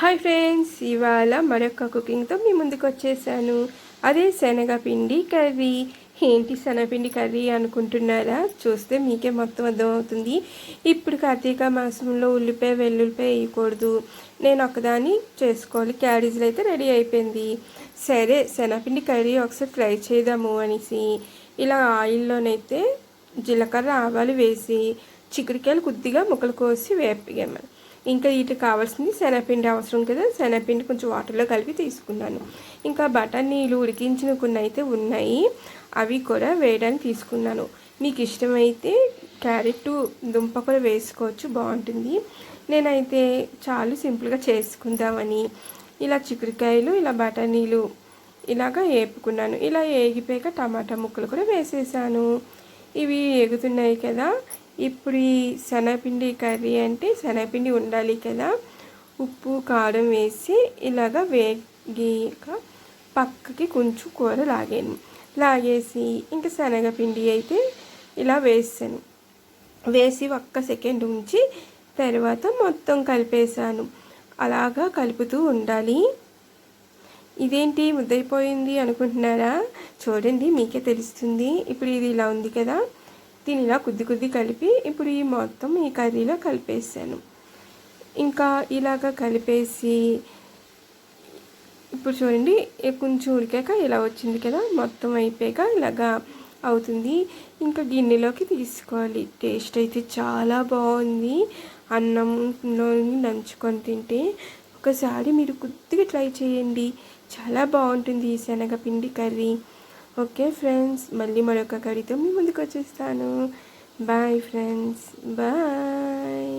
Hi friends ఇవాళ మరొక కుకింగ్తో మీ ముందుకు వచ్చేసాను. అదే శనగపిండి కర్రీ. ఏంటి శనగపిండి కర్రీ అనుకుంటున్నారా? చూస్తే మీకే మొత్తం అర్థమవుతుంది. ఇప్పుడు కార్తీక మాసంలో ఉల్లిపాయ వెల్లుల్లిపాయ వేయకూడదు. నేను ఒకదాన్ని చేసుకోవాలి. క్యారేజీలు అయితే రెడీ అయిపోయింది. సరే శనగపిండి కర్రీ ఒకసారి ట్రై చేద్దాము అనేసి. ఇలా ఆయిల్లోనైతే జీలకర్ర ఆవాలు వేసి చిక్కుడుకాయలు కొద్దిగా ముక్కలు కోసి వేపిగాము ఇంకా వీటికి కావాల్సింది శనగపిండి అవసరం కదా. శనగపిండి కొంచెం వాటర్లో కలిపి తీసుకున్నాను. ఇంకా బఠానీలు ఉడికించిన కొన్ని అయితే ఉన్నాయి. అవి కూడా వేయడానికి తీసుకున్నాను. మీకు ఇష్టమైతే క్యారెట్ దుంప కూడా వేసుకోవచ్చు బాగుంటుంది. నేనైతే చాలా సింపుల్గా చేసుకుందామని ఇలా చిక్కుడుకాయలు ఇలా బఠానీలు ఇలాగా వేపుకున్నాను ఇలా ఏగిపోయాక టమాటా ముక్కలు కూడా వేసేసాను. ఇవి ఎగుతున్నాయి కదా. ఇప్పుడు ఈ శనగపిండి కర్రీ అంటే శనగపిండి ఉండాలి కదా. ఉప్పు కారం వేసి ఇలాగ వేగిక పక్కకి కొంచెం కూర లాగాను లాగేసి ఇంకా శనగపిండి అయితే ఇలా వేసాను వేసి ఒక్క సెకండ్ ఉంచి తర్వాత మొత్తం కలిపేశాను. అలాగా కలుపుతూ ఉండాలి. ఇదేంటి ముద్దైపోయింది అనుకుంటున్నారా? చూడండి మీకే తెలుస్తుంది. ఇప్పుడు ఇది ఇలా ఉంది కదా. దీని ఇలా కొద్ది కొద్ది కలిపి ఇప్పుడు ఈ మొత్తం ఈ కర్రీలో కలిపేసాను. ఇంకా ఇలాగ కలిపేసి ఇప్పుడు చూడండి కొంచెం ఉడికాక ఇలా వచ్చింది కదా మొత్తం అయిపోయాక ఇలాగా అవుతుంది. ఇంకా గిన్నెలోకి తీసుకోవాలి. టేస్ట్ అయితే చాలా బాగుంది. అన్నంలో నంచుకొని తింటే ఒకసారి మీరు కొద్దిగా ట్రై చేయండి. చాలా బాగుంటుంది ఈ శనగపిండి కర్రీ. ఓకే ఫ్రెండ్స్ మళ్ళీ మరొక కర్రీతో మీ ముందుకు వచ్చేస్తాను బాయ్ ఫ్రెండ్స్ బాయ్.